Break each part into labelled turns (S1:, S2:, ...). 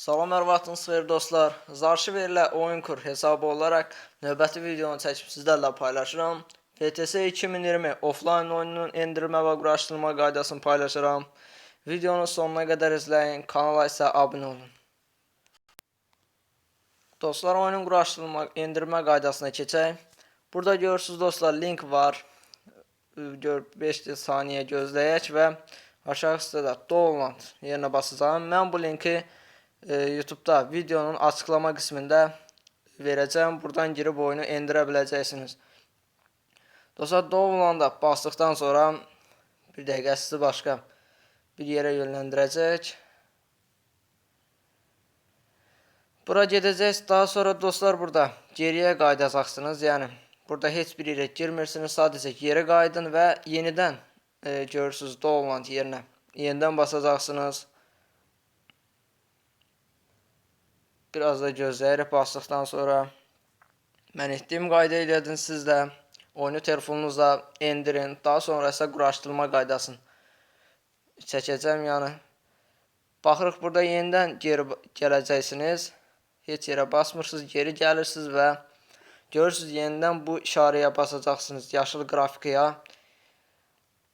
S1: Salam hər vaxtınız xeyir dostlar. Zarşiv ilə oyun kur hesabı olaraq növbəti videonu çəkib sizlərlə paylaşıram. FTS 2020 offline oyununun endirmə və quraşdırma qaydasını paylaşıram. Videonun sonuna qədər izləyin, kanala isə abunə olun. Dostlar oyunun quraşdırma, endirmə qaydasına keçək. Burada görürsüz dostlar link var. Gör 5 saniyə gözləyək və aşağı hissədə download yerinə basacağam. Mən bu linki e, YouTube'da videonun açıklama qismində verəcəm. Buradan girib oyunu endirə biləcəksiniz. Dostlar download'a basdıqdan sonra bir dəqiqə sizi başqa bir yerə yönləndirəcək. Bura gedəcəksiniz. Daha sonra dostlar burada geriyə qayıdacaqsınız. Yəni burada heç bir yerə girmirsiniz. Sadəcə geri qayıdın və yenidən e, görürsüz download yerinə. Yenidən basacaqsınız. Biraz da gözləyərək basdıqdan sonra mən etdiyim qayda elədin siz də oyunu telefonunuzla endirin. Daha sonra isə quraşdırma qaydasını çəkəcəm yəni. Baxırıq burada yenidən geri gələcəksiniz. Heç yerə basmırsınız, geri gəlirsiniz və görürsüz yenidən bu işarəyə basacaqsınız. Yaşıl qrafikaya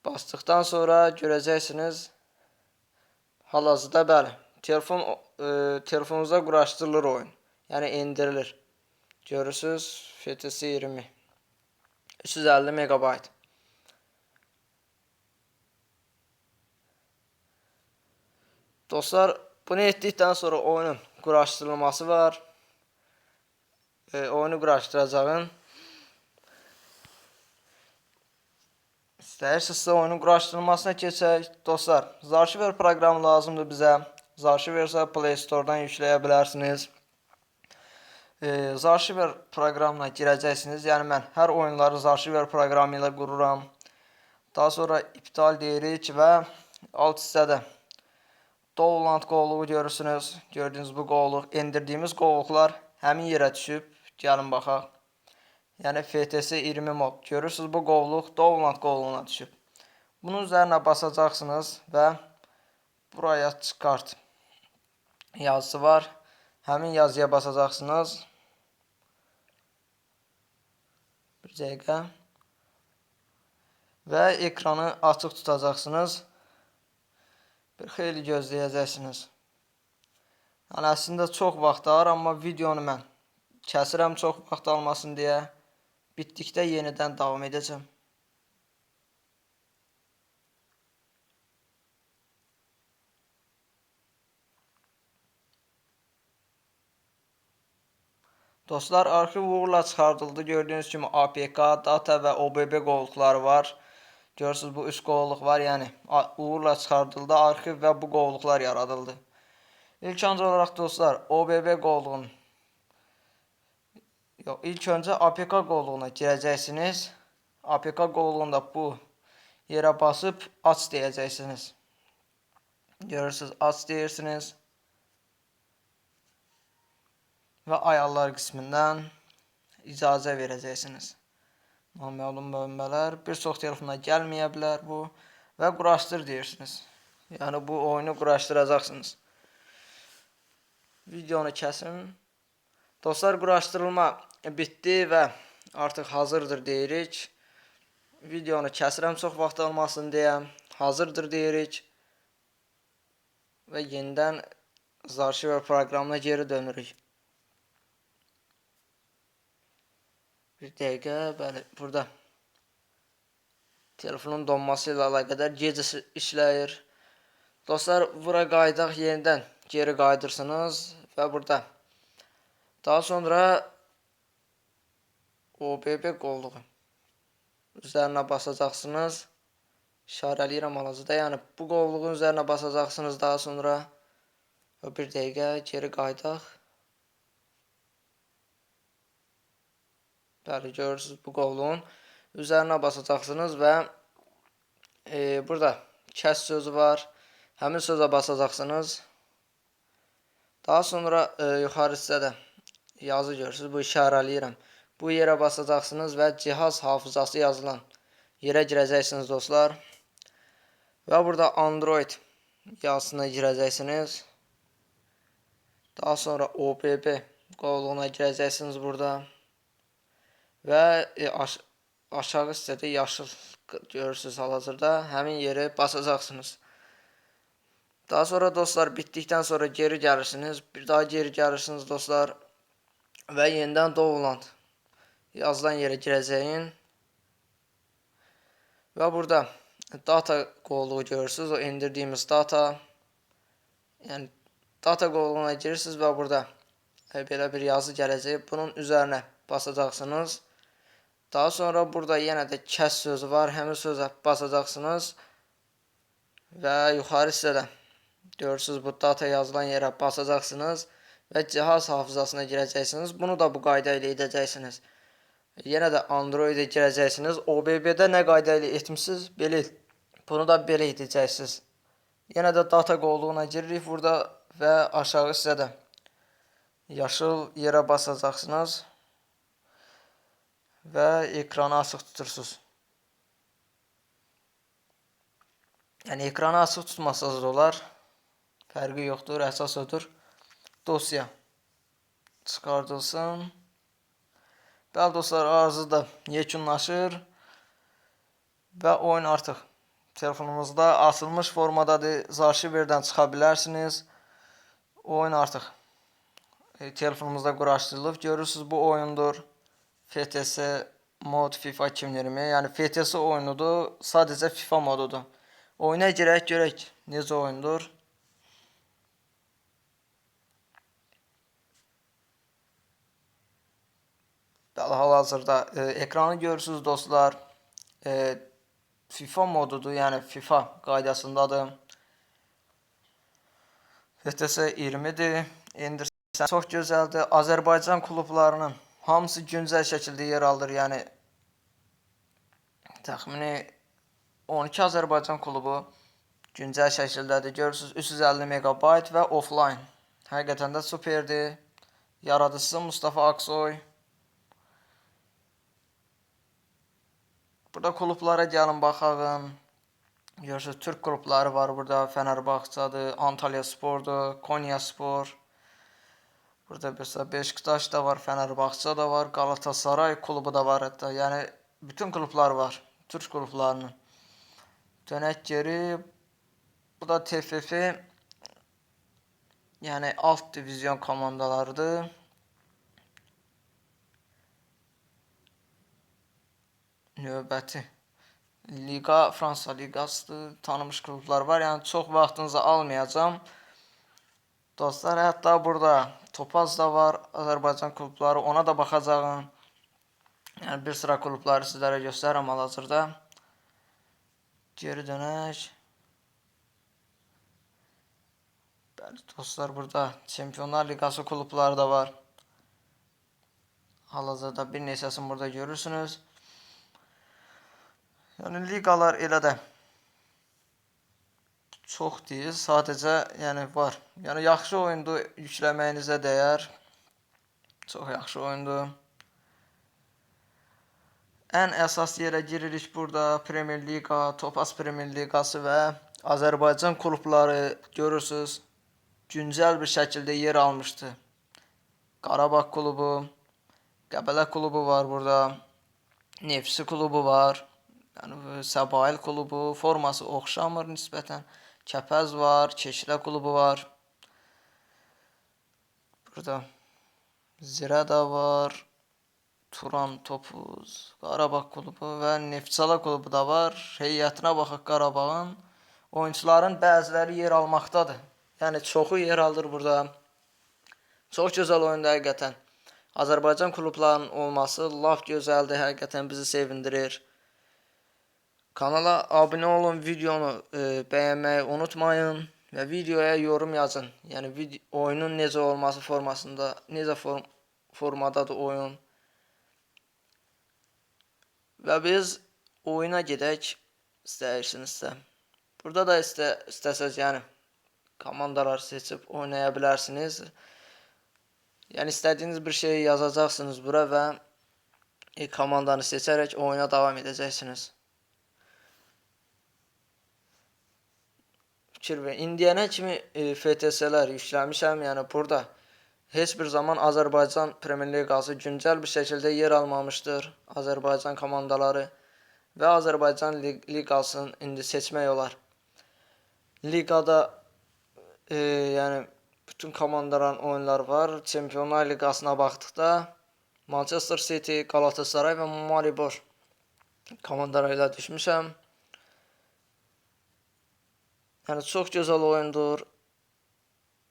S1: basdıqdan sonra görəcəksiniz hal-hazırda bəli. Telefon e, telefonunuza quraşdırılır oyun. Yəni endirilir. Görürsüz FTS 20 350 megabayt. Dostlar, bunu etdikdən sonra oyunun quraşdırılması var. E, oyunu quraşdıracağım. İstəyirsinizsə oyunun quraşdırılmasına keçək. Dostlar, Zarchiver proqramı lazımdır bizə. Zarchiver isə Play Store-dan yükləyə. E, Zarchiver proqramına girəcəksiniz. Yəni mən hər oyunları Zarchiver proqramı ilə qururam. Daha sonra iptal deyirik və alt hissədə Download qovluğu görürsünüz. Gördüyünüz bu qovluq, endirdiyimiz qovluqlar həmin yerə düşüb. Gəlin baxaq. Yəni FTS 20 mod. Görürsüz bu qovluq download qovluğuna düşüb. Bunun üzərinə basacaqsınız və buraya çıxart yazısı var. Həmin yazıya basacaqsınız. Bir dəqiqə. Və ekranı açıq tutacaqsınız. Bir xeyli gözləyəcəksiniz. Yəni əslində çox vaxt alır, amma videonu mən kəsirəm çox vaxt almasın deyə. Bitdikdə yenidən davam edəcəm. Dostlar, arxiv uğurla çıxardıldı. Gördüyünüz kimi APK, data və OBB qovluqları var. Görürsüz bu üç qovluq var, yəni uğurla çıxardıldı. Arxiv və bu qovluqlar yaradıldı. İlk öncə olaraq dostlar, OBB qovluğunun Yox, ilk öncə APK qovluğuna girəcəksiniz. APK qovluğunda bu yerə basıb aç deyəcəksiniz. Görürsüz, aç deyirsiniz. Və ayarlar qismindən icazə verəcəksiniz. Naməlum bölmələr bir çox telefona gəlməyə bilər bu və quraşdır deyirsiniz. Yəni bu oyunu quraşdıracaqsınız. Videonu kəsin. Dostlar quraşdırılma bitdi və artıq hazırdır deyirik. Videonu kəsirəm çox vaxt almasın deyə. Hazırdır deyirik. Və yenidən Zarchiver proqramına geri dönürük. Bir dəqiqə, bəli, burada telefonun donması ilə əlaqədar gecə işləyir. Dostlar, bura qayıdaq yenidən geri qayıdırsınız və burada daha sonra OBB qovluğu üzərinə basacaqsınız. İşarələyirəm hal-hazırda. Yəni bu qovluğun üzərinə basacaqsınız daha sonra. Bir dəqiqə geri qayıdaq. Bəli, görürsüz bu qovluğun üzərinə basacaqsınız və e, burada kəs sözü var. Həmin sözə basacaqsınız. Daha sonra e, yuxarı hissədə yazı görürsüz. Bu işarələyirəm. Bu yerə basacaqsınız və cihaz hafızası yazılan yerə girəcəksiniz dostlar. Və burada Android yazısına girəcəksiniz. Daha sonra OBB qovluğuna girəcəksiniz burada. Və e, aş aşağı hissədə yaşıl görürsünüz hal-hazırda. Həmin yeri basacaqsınız. Daha sonra dostlar bitdikdən sonra geri gəlirsiniz. Bir daha geri gəlirsiniz dostlar. Və yenidən Dovland yazılan yerə girəcəyin. Və burada data qovluğu görürsünüz. O indirdiğimiz data. Yəni data qovluğuna girirsiniz və burada e, bir yazı gələcək. Bunun üzərinə basacaqsınız. Daha sonra burada yenə də kəs sözü var. Həmin sözə basacaqsınız. Və yuxarı hissədə görürsünüz bu data yazılan yerə basacaqsınız və cihaz hafızasına girəcəksiniz. Bunu da bu qayda ilə edəcəksiniz. Yenə də Android-ə girəcəksiniz. OBB-də nə qayda ilə bunu da belə edəcəksiniz. Yenə də data qovluğuna giririk burada və aşağı hissədə yaşıl yerə basacaqsınız və ekranı açıq tutursunuz. Yəni ekranı açıq tutmasanız da olar. Fərqi yoxdur, əsas odur. Dosya çıxardılsın. Bəli dostlar, arzu da yekunlaşır və oyun artıq telefonumuzda açılmış formadadır. Zarşiverdən çıxa bilərsiniz. Oyun artıq e, telefonumuzda quraşdırılıb. Görürsüz bu oyundur. FTS mod FIFA 2020. Yəni FTS oyunudur. Sadəcə FIFA modudur. Oyuna girək görək necə oyundur. Hal-hazırda e, ekranı görürsüz dostlar. E, FIFA modudur, yəni FIFA qaydasındadır. FTS 20-dir. İndirsən çox gözəldir. Azərbaycan klublarının hamısı güncəl şəkildə yer alır. Yəni təxmini 12 Azərbaycan klubu güncəl şəkildədir. Görürsüz 350 megabayt və offline. Həqiqətən də superdir. Yaradıcısı Mustafa Aksoy. Burada klublara gəlin baxağın. Görürsüz Türk klubları var burada. Fenerbahçe'dir, Antalya Spor'dur, Konya Spor. Burada mesela Beşiktaş da var, Fenerbahçe da var, Galatasaray klubu da var hatta. Yani bütün klublar var. Türk klublarının. Dönək geri. Bu da TFF. Yani alt divizyon komandalarıdır. Növbəti Liga, Fransa liqasıdır. Tanınmış klublar var. Yəni çox vaxtınızı almayacağam. Dostlar, hətta burada Topaz da var, Azərbaycan klubları. Ona da baxacağım. Yəni bir sıra klubları sizlərə göstərirəm hal-hazırda. Geri dönək. Bəli, dostlar, burada Çempionlar Liqası klubları da var. Hal-hazırda bir neçəsini burada görürsünüz. Yəni liqalar elə də çox deyil, sadəcə yəni var. Yəni yaxşı oyundur, yükləməyinizə dəyər. Çox yaxşı oyundur. Ən əsas yerə giririk burada Premier Liqa, Topaz Premier Liqası və Azərbaycan klubları görürsüz güncəl bir şəkildə yer almışdı. Qarabağ klubu, Qəbələ klubu var burada. Neftçi klubu var. Yəni Səbail klubu forması oxşamır nisbətən. Kəpəz var, Keçilə klubu var. Burada Zirəda var. Turan Topuz, Qarabağ klubu və Neftçala klubu da var. Heyətinə baxaq Qarabağın. Oyunçuların bəziləri yer almaqdadır. Yəni çoxu yer alır burada. Çox gözəl oyundur həqiqətən. Azərbaycan klublarının olması lap gözəldir, həqiqətən bizi sevindirir. Kanala abunə olun, videonu e, bəyənməyi unutmayın və videoya yorum yazın. Yəni video, oyunun necə olması formasında, necə form formadadır oyun. Və biz oyuna gedək istəyirsinizsə. Burada da istə istəsəz yəni komandalar seçib oynaya bilərsiniz. Yəni istədiyiniz bir şeyi yazacaqsınız bura və e, komandanı seçərək oyuna davam edəcəksiniz. Ver. İndiyənə kimi e, FTS-lər yükləmişəm, yəni burada heç bir zaman Azərbaycan Premyer Liqası güncəl bir şəkildə yer almamışdır. Azərbaycan komandaları və Azərbaycan Lig- Liqasını indi seçmək olar. Liqada e, yəni bütün komandaların oyunları var. Çempionlar Liqasına baxdıqda Manchester City, Galatasaray və Maribor komandalarıyla düşmüşəm. Yəni çox gözəl oyundur.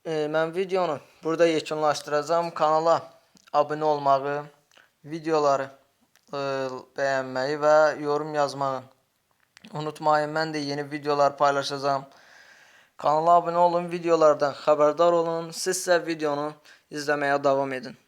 S1: E, mən videonu burada yekunlaşdıracağam. Kanala abunə olmağı, videoları e, bəyənməyi və yorum yazmağı unutmayın. Mən də yeni videolar paylaşacağam. Kanala abunə olun, videolardan xəbərdar olun. Siz isə videonu izləməyə davam edin.